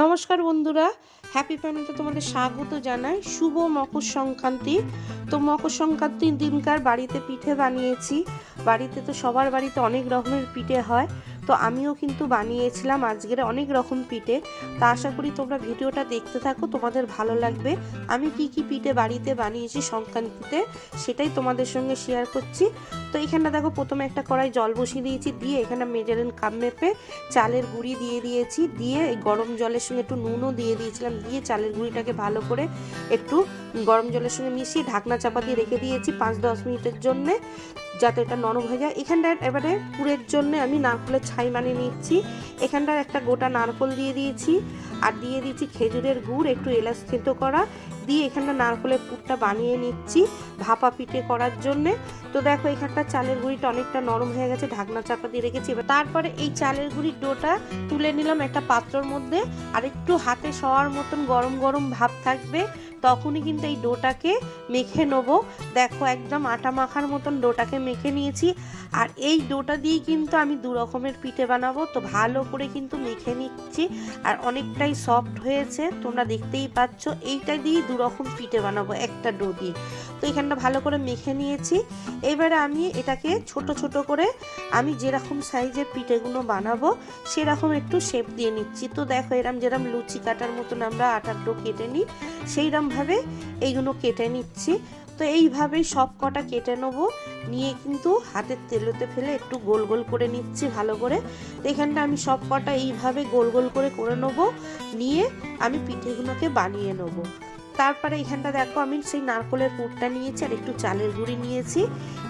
নমস্কার বন্ধুরা হ্যাপি ফ্যামিলিতে তোমাদের স্বাগত জানাই। শুভ মকর সংক্রান্তি। তো মকর সংক্রান্তির দিনকার বাড়িতে পিঠে বানিয়েছি। বাড়িতে তো সবার বাড়িতে অনেক রকমের পিঠে হয়। তো আমিও কিন্তু বানিয়েছিলাম আজকের অনেক রকম পিঠে। তা আশা করি তোমরা ভিডিওটা দেখতে থাকো, তোমাদের ভালো লাগবে। আমি কি কি পিঠে বাড়িতে বানিয়েছি সংক্রান্তিতে সেটাই তোমাদের সঙ্গে শেয়ার করছি। তো এখানটা দেখো প্রথমে একটা কড়াই জল বসিয়ে দিয়েছি, দিয়ে এখানে মেজারেন কাপ মেপে চালের গুঁড়ি দিয়ে দিয়েছি, দিয়ে গরম জলের সঙ্গে একটু নুনও দিয়ে দিয়েছিলাম, দিয়ে চালের গুঁড়িটাকে ভালো করে একটু গরম জলের সঙ্গে মিশিয়ে ঢাকনা চাপা দিয়ে রেখে দিয়েছি পাঁচ দশ মিনিটের জন্যে, যাতে এটা নরম হয়ে যায়। এখানটায় এবারে পুরের জন্য আমি নারকেলের ছাই মানে নিচ্ছি। এখানটার একটা গোটা নারকল দিয়ে দিয়েছি। আর দিয়ে দিচ্ছি খেজুরের গুড়, একটু এলাচ থেতো করা। দিয়ে এখানটা নারকলের পুরটা বানিয়ে নিচ্ছি ভাপা পিঠে করার জন্যে। তো দেখো এখানটা চালের গুঁড়িটা অনেকটা নরম হয়ে গেছে, ঢাকনা চাপা দিয়ে রেখেছি। এবার তারপরে এই চালের গুঁড়ির ডোটা তুলে নিলাম একটা পাত্রর মধ্যে। আর একটু হাতে শোয়ার মতন গরম গরম ভাব থাকবে, তখনই কিন্তু এই ডোটাকে মেখে নেব। দেখো একদম আটা মাখার মতন ডোটাকে মেখে নিয়েছি। আর এই ডোটা দিয়েই কিন্তু আমি দু রকমের পিঠে বানাবো। তো ভালো করে কিন্তু মেখে নিচ্ছি। আর অনেকটাই সফট হয়েছে, তোমরা দেখতেই পাচ্ছ, এইটা দিয়েই দু রকম পিঠে বানাবো একটা ডো দিয়ে। তো এখানটা ভালো করে মেখে নিয়েছি। এবারে আমি এটাকে ছোট ছোট করে আমি যেরকম সাইজের পিঠেগুলো বানাবো, সেরকম একটু শেপ দিয়ে নিচ্ছি। তো দেখো, এরম যেরম লুচি কাটার মতন আমরা আটার ডো কেটে নিই, সেইরমভাবে এইগুলো কেটে নিচ্ছি। তো এইভাবে সব কটা কেটে নেব। নিয়ে কিন্তু হাতের তেলোতে ফেলে একটু গোল গোল করে নিচ্ছি ভালো করে। তো এখানটা আমি সব কটা এইভাবে গোল গোল করে করে নেব। নিয়ে আমি পিঠেগুলোকে বানিয়ে নেব। তারপরে এখানটা দেখো, আমি সেই নারকলের পুরটা নিয়েছি আর একটু চালের গুঁড়ি নিয়েছি।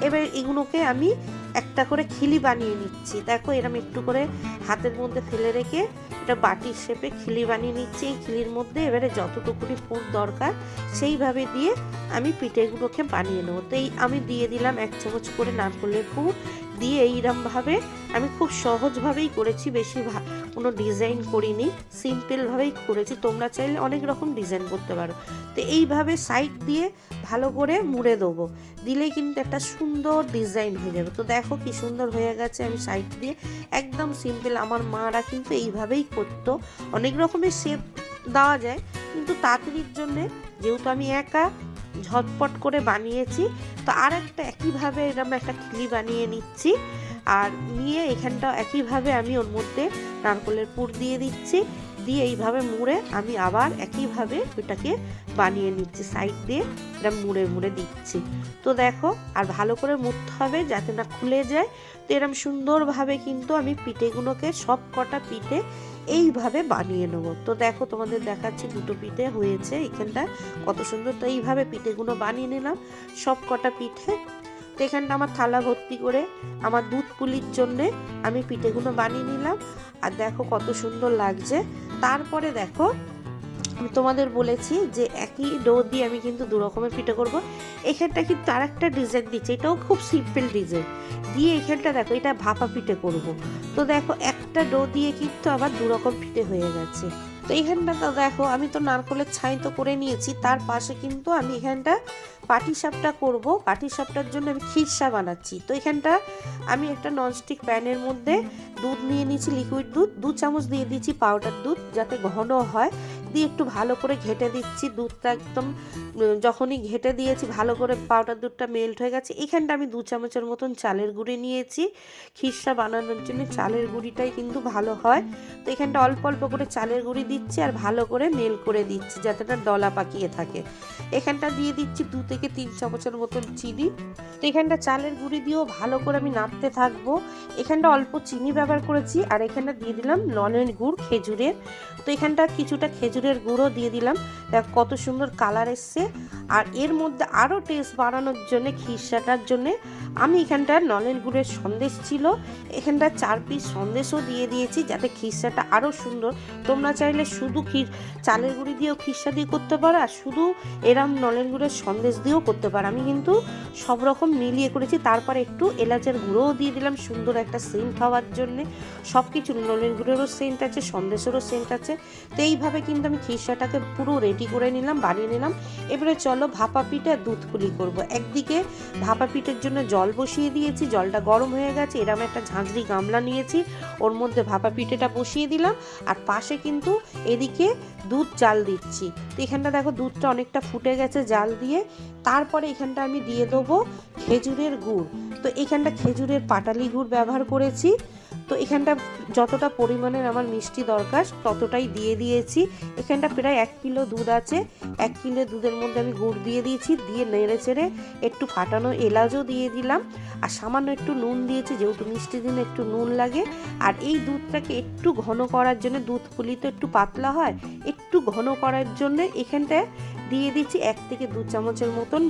এবার এগুলোকে আমি একটা করে খিলি বানিয়ে নিচ্ছি। দেখো, এরম একটু করে হাতের মধ্যে ফেলে রেখে এটা বাটির শেপে খিলি বানিয়ে নিচ্ছি। এই খিলির মধ্যে এবারে যতটুকুনি পুর দরকার, সেইভাবে দিয়ে আমি পিঠেগুলোকে বানিয়ে নেব। তো এই আমি দিয়ে দিলাম এক চামচ করে নারকলের পুর। দিয়ে এইরমভাবে আমি খুব সহজভাবেই করেছি, বেশি কোনো ডিজাইন করিনি, সিম্পলভাবেই করেছি। তোমরা চাইলে অনেক রকম ডিজাইন করতে পারো। তো এইভাবে সাইড দিয়ে ভালো করে মুড়ে দেবো। দিলে কিন্তু একটা সুন্দর ডিজাইন হয়ে যাবে। তো দেখো কি সুন্দর হয়ে গেছে আমি সাইড দিয়ে। একদম সিম্পল আমার মারা কিন্তু এইভাবেই করতো। অনেক রকমের শেপ দেওয়া যায়। কিন্তু তাড়াতাড়ির জন্যে, যেহেতু আমি একা ঝটপট করে বানিয়েছি। তো আর একটা একইভাবে এরকম একটা খিলি বানিয়ে নিচ্ছি। আর নিয়ে এখানটা একইভাবে আমি ওর মধ্যে নারকলের পুর দিয়ে দিচ্ছি। দিয়ে এইভাবে মুড়ে আমি আবার একইভাবে ওটাকে বানিয়ে নিচ্ছি সাইড দিয়ে এটা মুড়ে মুড়ে দিচ্ছি। তো দেখো, আর ভালো করে মুড়তে হবে যাতে না খুলে যায়। তো এরকম সুন্দরভাবে কিন্তু আমি পিঠেগুলোকে সব কটা পিঠে এইভাবে বানিয়ে নেব। তো দেখো, তোমাদের দেখাচ্ছি দুটো পিঠে হয়েছে এখানটা কত সুন্দর, তো এইভাবে পিঠেগুলো বানিয়ে নিলাম। সব কটা পিঠে তো এখানটা আমার থালা ভর্তি করে, আমার দুধ পুলির জন্যে আমি পিঠেগুলো বানিয়ে নিলাম। আর দেখো কত সুন্দর লাগছে। তারপরে দেখো, আমি তোমাদের বলেছি যে একই ডো দিয়ে আমি কিন্তু দু রকমের পিঠে করব। এখানটা কিন্তু আর একটা ডিজাইন দিচ্ছে, এটাও খুব সিম্পল ডিজাইন দিয়ে এখানটা দেখো, এটা ভাপা পিঠে করব। তো দেখো একটা ডো দিয়ে কিন্তু আবার দু রকম পিঠে হয়ে গেছে। তো এখানটা তো দেখো, আমি তো নারকলের ছাই তো করে নিয়েছি, তার পাশে কিন্তু আমি এখানটা পাটি সাপটা করব। পাটি সাপটার জন্য আমি খিরসা বানাচ্ছি। তো এখানটা আমি একটা ননস্টিক প্যানের মধ্যে দুধ নিয়ে নিয়েছি লিকুইড দুধ। দু চামচ দিয়ে দিয়েছি পাউডার দুধ, যাতে ঘন হয়। দিয়ে একটু ভালো করে ঘেটে দিচ্ছি, দুধটা একদম যখনই ঘেটে দিয়েছি, ভালো করে পাউডার দুধটা মেল্ট হয়ে গেছে। এখানটা আমি দু চামচের মতন চালের গুঁড়ি নিয়েছি। খিরসা বানানোর জন্য চালের গুঁড়িটাই কিন্তু ভালো হয়। তো এখানটা অল্প অল্প করে চালের গুঁড়ি দিচ্ছি আর ভালো করে মেল করে দিচ্ছি যাতে না ডলা পাকিয়ে থাকে। এখানটা দিয়ে দিচ্ছি দু থেকে তিন চামচের মতন চিনি। তো এখানটা চালের গুঁড়ি দিয়েও ভালো করে আমি নাড়তে থাকব। এখানটা অল্প চিনি ব্যবহার করেছি আর এখানটা দিয়ে দিলাম নলেন গুড়, খেজুরের। তো এখানটা কিছুটা খেজুরের গুঁড়ো দিয়ে দিলাম। দেখ কত সুন্দর কালার এসছে। আর এর মধ্যে আরও টেস্ট বাড়ানোর জন্য খিরসাটার জন্যে আমি এখানটা নলেন গুড়ের সন্দেশ ছিল। এখানটা চার পিস সন্দেশও দিয়ে দিয়েছি যাতে খিরসাটা আরও সুন্দর। তোমরা চাইলে শুধু ক্ষীর, চালের গুঁড়ি দিয়েও খিরসা দিয়ে করতে পারো আর শুধু এরম নলেন গুঁড়ের সন্দেশ দিয়েও করতে পারো। আমি কিন্তু সব রকম মিলিয়ে করেছি, তারপরে একটু এলাচের গুঁড়োও দিয়ে দিলাম সুন্দর একটা সেন্ট হওয়ার জন্যে। সব কিছু নলেন গুঁড়েরও সেন্ট আছে, সন্দেশেরও সেন্ট আছে। তো এইভাবে কিন্তু আমি খিরসাটাকে পুরো রেডি করে নিলাম, বানিয়ে নিলাম। এবারে চলো ভাপা পিঠে দুধ পুলি করব। একদিকে ভাপা পিঠের জন্য জল বসিয়ে দিয়েছি, জলটা গরম হয়ে গেছে, এরম একটা ঝাঁঝরি গামলা নিয়েছি, ওর মধ্যে ভাপা পিঠেটা বসিয়ে দিলাম। আর পাশে কিন্তু এদিকে দুধ জাল দিচ্ছি। তো এখানটা দেখো দুধটা অনেকটা ফুটে গেছে জাল দিয়ে। তারপরে এখানটা আমি দিয়ে দেবো খেজুরের গুড়। তো এখানটা খেজুরের পাটালি গুড় ব্যবহার করেছি। তো এখানটা যতটা পরিমাণের আমার মিষ্টি দরকার ততটাই দিয়ে দিয়েছি। এখানটা প্রায় এক কিলো দুধ আছে। এক কিলো দুধের মধ্যে আমি গুড় দিয়ে দিয়েছি, দিয়ে নেড়ে চেড়ে একটু ফাটানো এলাচও দিয়ে দিলাম। আর সামান্য একটু নুন দিয়েছি, যেহেতু মিষ্টি দিনে একটু নুন লাগে। আর এই দুধটাকে একটু ঘন করার জন্য, দুধ পুলি তো একটু পাতলা হয়, একটু ঘন করার জন্য এখানটায় দিয়ে দিচ্ছি এক থেকে দু চামচের মতন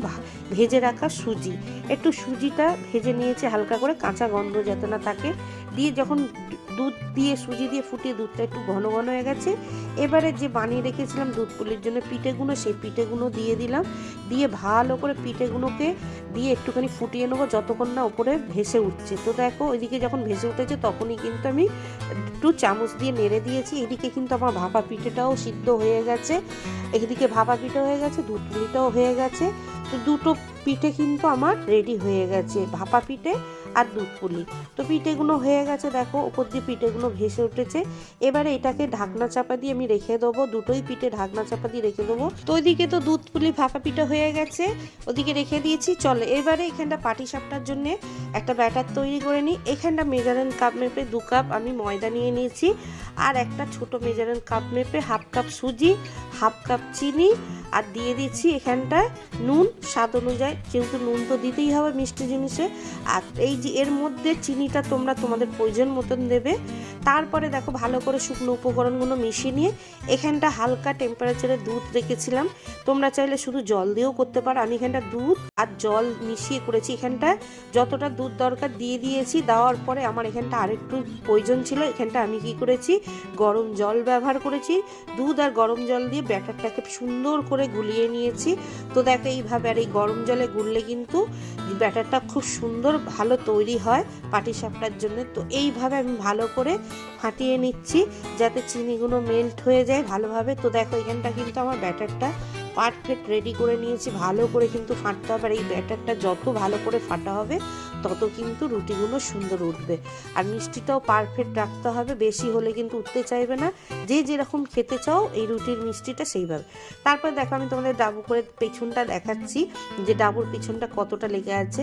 ভেজে রাখা সুজি। একটু সুজিটা ভেজে নিয়েছি হালকা করে, কাঁচা গন্ধ যাতে না থাকে। দিয়ে যখন দুধ দিয়ে, সুজি দিয়ে ফুটিয়ে দুধটা একটু ঘন ঘন হয়ে গেছে, এবারে যে বানিয়ে রেখেছিলাম দুধ পুলির জন্য পিঠেগুলো, সেই পিঠেগুলো দিয়ে দিলাম। দিয়ে ভালো করে পিঠেগুলোকে দিয়ে একটুখানি ফুটিয়ে নেব যতক্ষণ না ওপরে ভেসে উঠছে। তো দেখো, ওইদিকে যখন ভেসে উঠেছে তখনই কিন্তু আমি একটু চামচ দিয়ে নেড়ে দিয়েছি। এদিকে কিন্তু আমার ভাপা পিঠেটাও সিদ্ধ হয়ে গেছে। এদিকে ভাপা পিঠে হয়ে গেছে, দুধ পুলিটাও হয়ে গেছে। তো দুটো পিঠে কিন্তু আমার রেডি হয়ে গেছে। ভাপা পিঠে আর দুধ পুলি। তো পিঠেগুলো হয়ে গেছে, দেখো, উপর দিয়ে পিঠেগুলো ভেসে উঠেছে। এবারে এটাকে ঢাকনা চাপা দিয়ে আমি রেখে দেবো, দুটোই পিঠে ঢাকনা চাপা দিয়ে রেখে দেবো। তো ওইদিকে তো দুধ পুলি ভাপা পিঠে হয়ে গেছে, ওদিকে রেখে দিয়েছি। চলে, এবারে এখানটা পাটি সাপটার জন্য একটা ব্যাটার তৈরি করে নিই। এখানটা মেজারেন কাপ মেপে দু কাপ আমি ময়দা নিয়ে নিয়েছি। আর একটা ছোট মেজারেন কাপ মেপে হাফ কাপ সুজি, হাফ কাপ চিনি আর দিয়ে দিচ্ছি এখানটায় নুন, স্বাদ অনুযায়ী। যেহেতু নুন তো দিতেই হবে মিষ্টি জিনিসে। আর এই যে এর মধ্যে চিনিটা তোমরা তোমাদের প্রয়োজন মতন দেবে। তারপরে দেখো ভালো করে শুকনো উপকরণগুলো মিশিয়ে নিয়ে এখানটা হালকা টেম্পারেচারে দুধ রেখেছিলাম। তোমরা চাইলে শুধু জল দিয়েও করতে পারো। আমি এখানটা দুধ আর জল মিশিয়ে করেছি এখানটায়। যতটা দুধ দরকার দিয়ে দিয়েছি। দেওয়ার পরে আমার এখানটা আরেকটু প্রয়োজন ছিল। এখানটা আমি কি করেছি? গরম জল ব্যবহার করেছি। দুধ আর গরম জল দিয়ে ব্যাটারটাকে সুন্দর করে গুলিয়ে নিয়েছি। তো দেখো, এইভাবে আর এই গরম জলে গুললে কিন্তু ব্যাটারটা খুব সুন্দর ভালো তৈরি হয় পাটিসাপটার জন্য। তো এইভাবে আমি ভালো করে ফাটিয়ে নিচ্ছি যাতে চিনিগুলো মেল্ট হয়ে যায় ভালোভাবে। তো দেখো, এখানটা কিন্তু আমার ব্যাটারটা পারফেক্ট রেডি করে নিয়েছি। ভালো করে কিন্তু ফাটতে হবে আর এই ব্যাটারটা যত ভালো করে ফাটা হবে তত কিন্তু রুটিগুলো সুন্দর উঠবে। আর মিষ্টিটাও পারফেক্ট রাখতে হবে, বেশি হলে কিন্তু উঠতে চাইবে না। যে যেরকম খেতে চাও, এই রুটির মিষ্টিটা সেইভাবে। তারপর দেখো আমি তোমাদের ডাবু করে পেছনটা দেখাচ্ছি, যে ডাবুর পিছনটা কতটা লেগে আছে।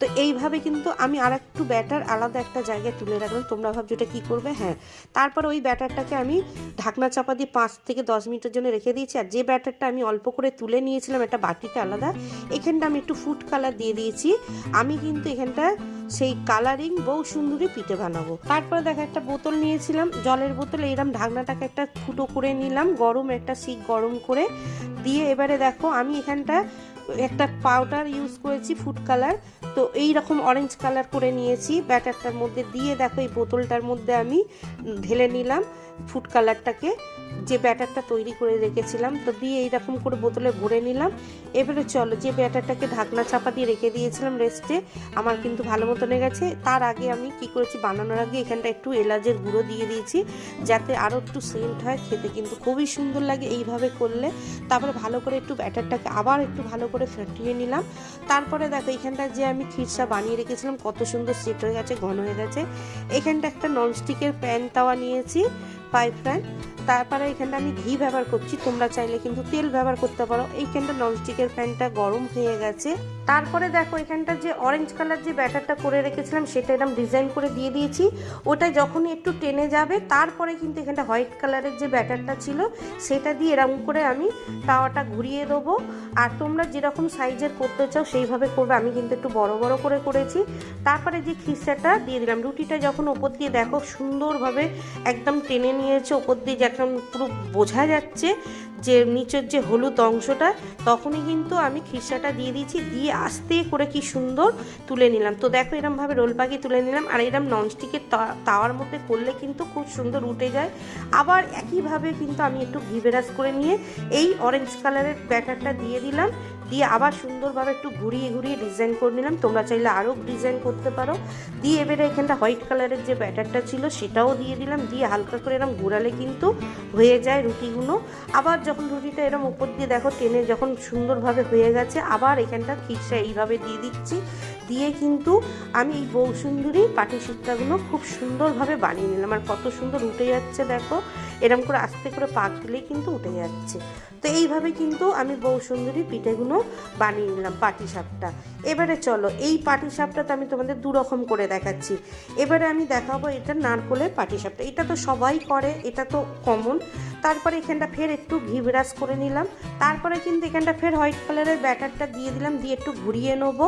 তো এইভাবে কিন্তু আমি আর একটু ব্যাটার আলাদা একটা জায়গায় তুলে রাখলাম। তোমরা ভাবছ এটা কী করবে? হ্যাঁ। তারপর ওই ব্যাটারটাকে আমি ঢাকনা চাপা দিয়ে পাঁচ থেকে দশ মিনিটের জন্য রেখে দিয়েছি। আর যে ব্যাটারটা আমি অল্প করে তুলে নিয়েছিলাম একটা বাটিতে আলাদা। এখানটা আমি একটু ফুড কালার দিয়ে দিয়েছি। আমি কিন্তু এখানটা সেই কালারিং বউ সুন্দরী পিঠে বানাবো। তারপরে দেখো একটা বোতল নিয়েছিলাম, জলের বোতল এরম ঢাকনাটাকে একটা ফুটো করে নিলাম, গরম একটা শিক গরম করে। দিয়ে এবারে দেখো আমি এখানটা একটা পাউডার ইউজ করেছি ফুড কালার তো এই রকম অরেঞ্জ কালার করে নিয়েছি। ব্যাটারটার মধ্যে দিয়ে দেখো, এই বোতলটার মধ্যে আমি ঢেলে নিলাম ফুড কালারটাকে যে ব্যাটারটা তৈরি করে রেখেছিলাম। তো দিয়ে এইরকম করে বোতলে ভরে নিলাম। এবারে চলো, যে ব্যাটারটাকে ঢাকনা চাপা দিয়ে রেখে দিয়েছিলাম রেস্টে আমার কিন্তু ভালো মতন গেছে। তার আগে আমি কি করেছি, বানানোর আগে এখানটা একটু এলাচের গুঁড়ো দিয়ে দিয়েছি, যাতে আরও একটু সেন্ট হয়, খেতে কিন্তু খুবই সুন্দর লাগে এইভাবে করলে। তারপরে ভালো করে একটু ব্যাটারটাকে আবার একটু ভালো করে ফেটিয়ে নিলাম। তারপরে দেখো, এখানটা যে আমি খিরসা বানিয়ে রেখেছিলাম, কত সুন্দর সেট হয়ে গেছে, ঘন হয়ে গেছে। এখানটা একটা ননস্টিকের প্যান তাওয়া নিয়েছি। ফ্রাই প্যান তারপরে এখানটা আমি ঘি ব্যবহার করছি। তোমরা চাইলে কিন্তু তেল ব্যবহার করতে পারো। এইখানটা ননস্টিকের ফ্যানটা গরম হয়ে গেছে। তারপরে দেখো, এখানটা যে অরেঞ্জ কালার যে ব্যাটারটা করে রেখেছিলাম, সেটা এরকম ডিজাইন করে দিয়ে দিয়েছি। ওটা যখনই একটু টেনে যাবে, তারপরে কিন্তু এখানটা হোয়াইট কালারের যে ব্যাটারটা ছিল, সেটা দিয়ে এরকম করে আমি তাওয়াটা ঘুরিয়ে দেবো। আর তোমরা যেরকম সাইজের করতে চাও, সেইভাবে করবে। আমি কিন্তু একটু বড় বড় করে করেছি। তারপরে যে খিসাটা দিয়ে দিলাম, রুটিটা যখন ওপর দিয়ে দেখো, সুন্দরভাবে একদম টেনে নিয়েছে ওপর দিয়ে যখন পুরো বোঝা যাচ্ছে যে নিচের যে হলুদ অংশটা, তখনই কিন্তু আমি খিসাটা দিয়ে দিয়েছি, দিয়ে আস্তে করে কি সুন্দর তুলে নিলাম। তো দেখো এরমভাবে রোল পাখি তুলে নিলাম, আর এরম ননস্টিকের তাওয়ার মধ্যে করলে কিন্তু খুব সুন্দর উঠে যায়। আবার একইভাবে কিন্তু আমি একটু ঘিবেরাস করে নিয়ে এই অরেঞ্জ কালারের ব্যাটারটা দিয়ে দিলাম। দিয়ে আবার সুন্দরভাবে একটু ঘুরিয়ে ঘুরিয়ে ডিজাইন করে নিলাম। তোমরা চাইলে আরও ডিজাইন করতে পারো। দিয়ে এবারে এখানটা হোয়াইট কালারের যে ব্যাটারটা ছিল, সেটাও দিয়ে দিলাম। দিয়ে হালকা করে এরম ঘোরালে কিন্তু হয়ে যায় রুটিগুলো। আবার যখন রুটিটা এরম উপর দিয়ে দেখো টেনে যখন সুন্দরভাবে হয়ে গেছে, আবার এখানটা খিরসা এইভাবে দিয়ে দিচ্ছি। দিয়ে কিন্তু আমি এই বউ সুন্দরী পাটিসুট্টাগুলো খুব সুন্দরভাবে বানিয়ে নিলাম। আর কত সুন্দর উঠে যাচ্ছে দেখো। এরম করে আস্তে করে পাক দিলেই কিন্তু উঠে যাচ্ছে। তো এইভাবে কিন্তু আমি বউ সুন্দরী পিঠেগুলো বানিয়ে নিলাম পাটিসাপটা। এবারে চলো, এই পাটিসাপটা তো আমি তোমাদের দু রকম করে দেখাচ্ছি। এবারে আমি দেখাবো এটা নারকোলের পাটিসাপটা। এটা তো সবাই করে, এটা তো কমন তারপরে এখানটা ফের একটু ঘি ব্রাশ করে নিলাম। তারপরে কিন্তু এখানটা ফের হোয়াইট কালারের ব্যাটারটা দিয়ে দিলাম, দিয়ে একটু ঘুরিয়ে নেব।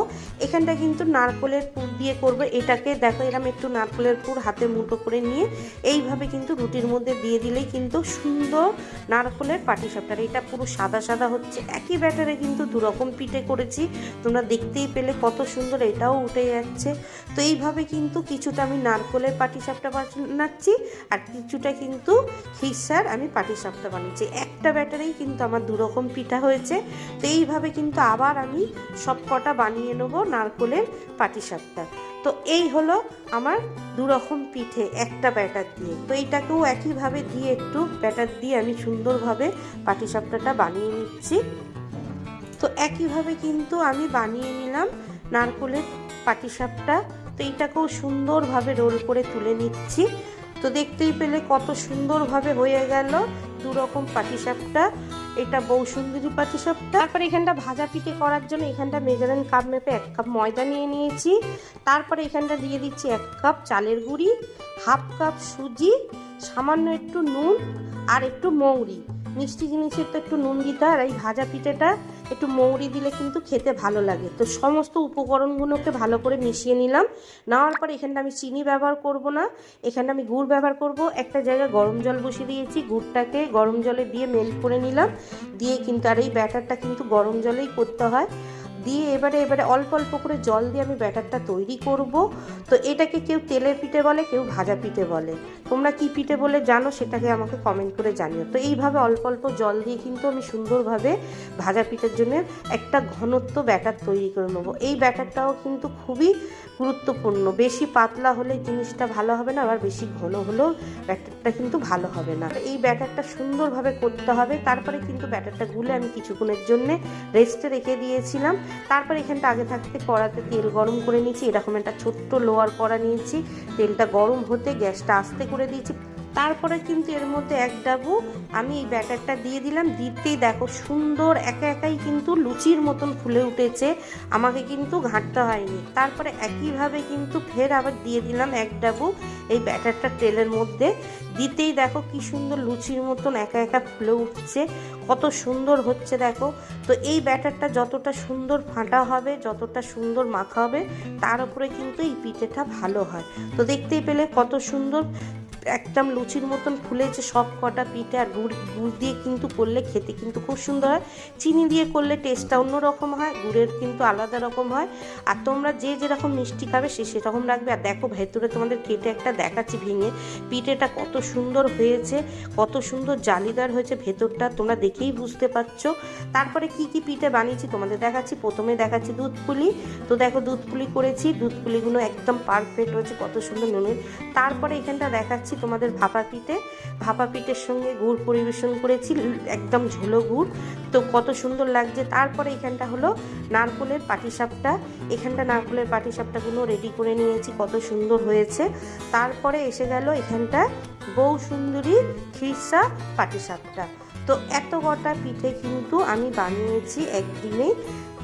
এখানটা কিন্তু নারকোলের পুর দিয়ে করব। এটাকে দেখো, এরম একটু নারকোলের পুর হাতে মুঠো করে নিয়ে, এইভাবে কিন্তু রুটির মধ্যে দিয়ে দিলেই কিন্তু সুন্দর নারকোলের পাটিসাপটা। এটা পুরো সাদা সাদা হচ্ছে। একই ব্যাটারে কিন্তু দুরকম পিঠে করেছি। তোমরা দেখতেই পেলে কত সুন্দর এটাও উঠে যাচ্ছে। তো এইভাবে কিন্তু কিছুটা আমি নারকোলের পাটিসাপটা বানাচ্ছি আর কিছুটা কিন্তু খিসার আমি পাটিসাপটা বানিয়েছি একটা ব্যাটারেই কিন্তু আমার দুরকম পিঠা হয়েছে। তো এইভাবে কিন্তু আবার আমি সব কটা বানিয়ে নেব নারকোলের পাটিসাপটা। তো এই হলো আমার দুরকম পিঠে একটা ব্যাটার দিয়ে। তো এইটাকেও একইভাবে দিয়ে একটু ব্যাটার দিয়ে আমি সুন্দরভাবে পাটিসাপটাটা বানিয়ে নিচ্ছি। তো একইভাবে কিন্তু আমি বানিয়ে নিলাম নারকোলের পাটিসাপটা। তো এইটাকেও সুন্দরভাবে রোল করে তুলে নিচ্ছি। তো দেখতেই পেলে কত সুন্দরভাবে হয়ে গেল দু রকম পাটিসাপটা। এটা বউ সুন্দরী সব তারপরে এখানটা ভাজা পিঠে করার জন্য এখানটা মেজারেন কাপ মেপে এক কাপ ময়দা নিয়ে নিয়েছি। তারপরে এখানটা দিয়ে দিচ্ছি এক কাপ চালের গুঁড়ি হাফ কাপ সুজি, সামান্য একটু নুন আর একটু মৌরি। মিষ্টি জিনিসের তো একটু নুন দিতে আর এই ভাজা পিঠেটা একটু মৌরি দিলে কিন্তু খেতে ভালো লাগে। তো সমস্ত উপকরণগুলোকে ভালো করে মিশিয়ে নিলাম। নেওয়ার পর এখানটা আমি চিনি ব্যবহার করব না। এখানে আমি গুড় ব্যবহার করব। একটা জায়গায় গরম জল বসিয়ে দিয়েছি। গুড়টাকে গরম জলে দিয়ে মেল্ট করে নিলাম। দিয়ে কিন্তু আর এই ব্যাটারটা কিন্তু গরম জলেই করতে হয়। দিয়ে এবারে এবারে অল্প অল্প করে জল দিয়ে আমি ব্যাটারটা তৈরি করব। তো এটাকে কেউ তেলের পিঠে বলে, কেউ ভাজা পিঠে বলে। তোমরা কি পিঠে বলে জানো সেটাকে আমাকে কমেন্ট করে জানিও। তো এইভাবে অল্প অল্প জল দিয়ে কিন্তু আমি সুন্দরভাবে ভাজা পিঠের জন্য একটা ঘনত্ব ব্যাটার তৈরি করে নেব। এই ব্যাটারটাও কিন্তু খুবই গুরুত্বপূর্ণ। বেশি পাতলা হলে জিনিসটা ভালো হবে না, আবার বেশি ঘন হলেও ব্যাটারটা কিন্তু ভালো হবে না। এই ব্যাটারটা সুন্দরভাবে করতে হবে। তারপরে কিন্তু ব্যাটারটা গুলে আমি কিছুক্ষণের জন্যে রেস্টে রেখে দিয়েছিলাম। তারপর এখানটা আগে থাকতে কড়াতে তেল গরম করে নিয়েছি, এরকম একটা ছোট্ট লোয়ার কড়া নিয়েছি। তেলটা গরম হতে গ্যাসটা আস্তে করে দিয়েছি। তারপরে কিন্তু এর মধ্যে এক ডাবু আমি এই ব্যাটারটা দিয়ে দিলাম। দিতেই দেখো সুন্দর, একা একাই কিন্তু লুচির মতন ফুলে উঠেছে। আমাকে কিন্তু ঘাঁটতে হয়নি। তারপরে একইভাবে কিন্তু ফের আবার দিয়ে দিলাম এক ডাবু এই ব্যাটারটা তেলের মধ্যে। দিতেই দেখো কি সুন্দর লুচির মতন একা একা ফুলে উঠছে। কত সুন্দর হচ্ছে দেখো। তো এই ব্যাটারটা যতটা সুন্দর ফাটা হবে, যতটা সুন্দর মাখা হবে, তার উপরে কিন্তু এই পিঠেটা ভালো হয়। তো দেখতেই পেলে কত সুন্দর। একদম লুচির মতন ফুলেছে সব কটা পিঠে আর গুড় গুড় দিয়ে কিন্তু করলে খেতে কিন্তু খুব সুন্দর হয়। চিনি দিয়ে করলে টেস্টটা অন্য রকম হয়, গুড়ের কিন্তু আলাদা রকম হয়। আর তোমরা যে যেরকম মিষ্টি খাবে সে সেরকম রাখবে। আর দেখো ভেতরে তোমাদের কেটে একটা দেখাচ্ছি ভেঙে। পিঠেটা কত সুন্দর হয়েছে, কত সুন্দর জালিদার হয়েছে ভেতরটা, তোমরা দেখেই বুঝতে পারছ। তারপরে কি কি পিঠে বানিয়েছি তোমাদের দেখাচ্ছি। প্রথমে দেখাচ্ছি দুধ পুলি তো দেখো দুধ পুলি করেছি দুধ পুলিগুলো একদম পারফেক্ট হয়েছে, কত সুন্দর নুনের। তারপরে এখানটা দেখাচ্ছি তোমাদের ভাপা পিঠে ভাপা পিঠের সঙ্গে গুড় পরিবেশন করেছি, একদম ঝোলো গুড়। তো কত সুন্দর লাগছে। তারপরে এখানটা হলো নারকোলের পাটিসাপটা। এখানটা নারকোলের পাটিসাপটাগুলো রেডি করে নিয়েছি, কত সুন্দর হয়েছে। তারপরে এসে গেল এখানটা বউ সুন্দরী খিরসা পাটিসাপটা। তো এত কটা পিঠে কিন্তু আমি বানিয়েছি একদিনেই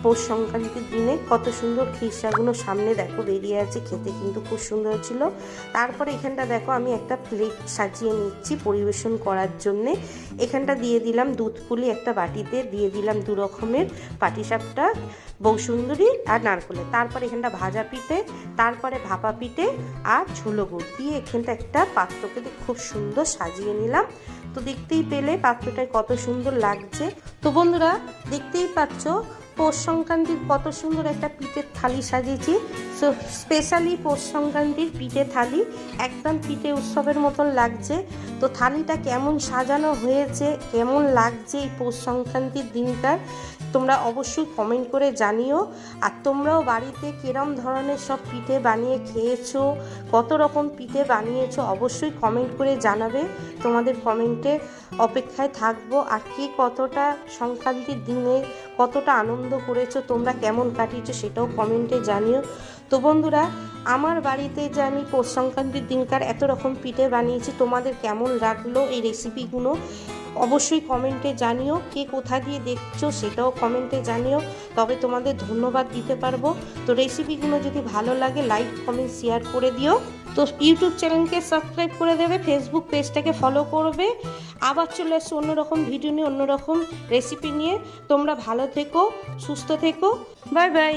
পৌষ সংক্রান্তির দিনে কত সুন্দর খিরসাগুলো সামনে দেখো বেরিয়ে আছে, খেতে কিন্তু খুব সুন্দর ছিল। তারপরে এখানটা দেখো আমি একটা প্লেট সাজিয়ে নিচ্ছি পরিবেশন করার জন্যে। এখানটা দিয়ে দিলাম দুধ পুলি একটা বাটিতে, দিয়ে দিলাম দু রকমের পাটিসাপটা, বৌসুন্দরী আর নারকলের। তারপরে এখানটা ভাজা পিঠে, তারপরে ভাপা পিঠে আর ঝুলো গুড়। দিয়ে এখানটা একটা পাত্রকে খুব সুন্দর সাজিয়ে নিলাম। তো দেখতেই পেলে পাত্রটায় কত সুন্দর লাগছে। তো বন্ধুরা, দেখতেই পাচ্ছ পৌষ সংক্রান্তির কত সুন্দর একটা পিঠের থালি সাজিয়েছি। সো স্পেশালি পৌষ সংক্রান্তির পিঠে থালি, একদম পিঠে উৎসবের মতন লাগছে। তো থালিটা কেমন সাজানো হয়েছে, কেমন লাগছে এই পৌষ সংক্রান্তির দিনটার তোমরা অবশ্যই কমেন্ট করে জানিও। আর তোমরাও বাড়িতে কিরম ধরনের সব পিঠে বানিয়ে খেয়েছো, কত রকম পিঠে বানিয়েছো, অবশ্যই কমেন্ট করে জানাবে। তোমাদের কমেন্টে অপেক্ষায় থাকব। আর কে কতটা সংক্রান্তির দিনে কতটা আনন্দ করেছ, তোমরা কেমন কাটিয়েছো সেটাও কমেন্টে জানিও। তো বন্ধুরা, আমার বাড়িতে যে আমি পৌষ সংক্রান্তির দিনকার এত রকম পিঠে বানিয়েছি, তোমাদের কেমন লাগল এই রেসিপিগুলো অবশ্যই কমেন্টে জানিও। কে কোথা দিয়ে দেখছ সেটাও কমেন্টে জানিও। তবে তোমাদের ধন্যবাদ দিতে পারব। তো রেসিপিগুলো যদি ভালো লাগে লাইক কমেন্ট শেয়ার করে দিও। তো ইউটিউব চ্যানেলকে সাবস্ক্রাইব করে দেবে ফেসবুক পেজটাকে ফলো করবে। আবার চলে আসছে অন্যরকম ভিডিও নিয়ে, অন্যরকম রেসিপি নিয়ে। তোমরা ভালো থেকো, সুস্থ থেকো। Bye bye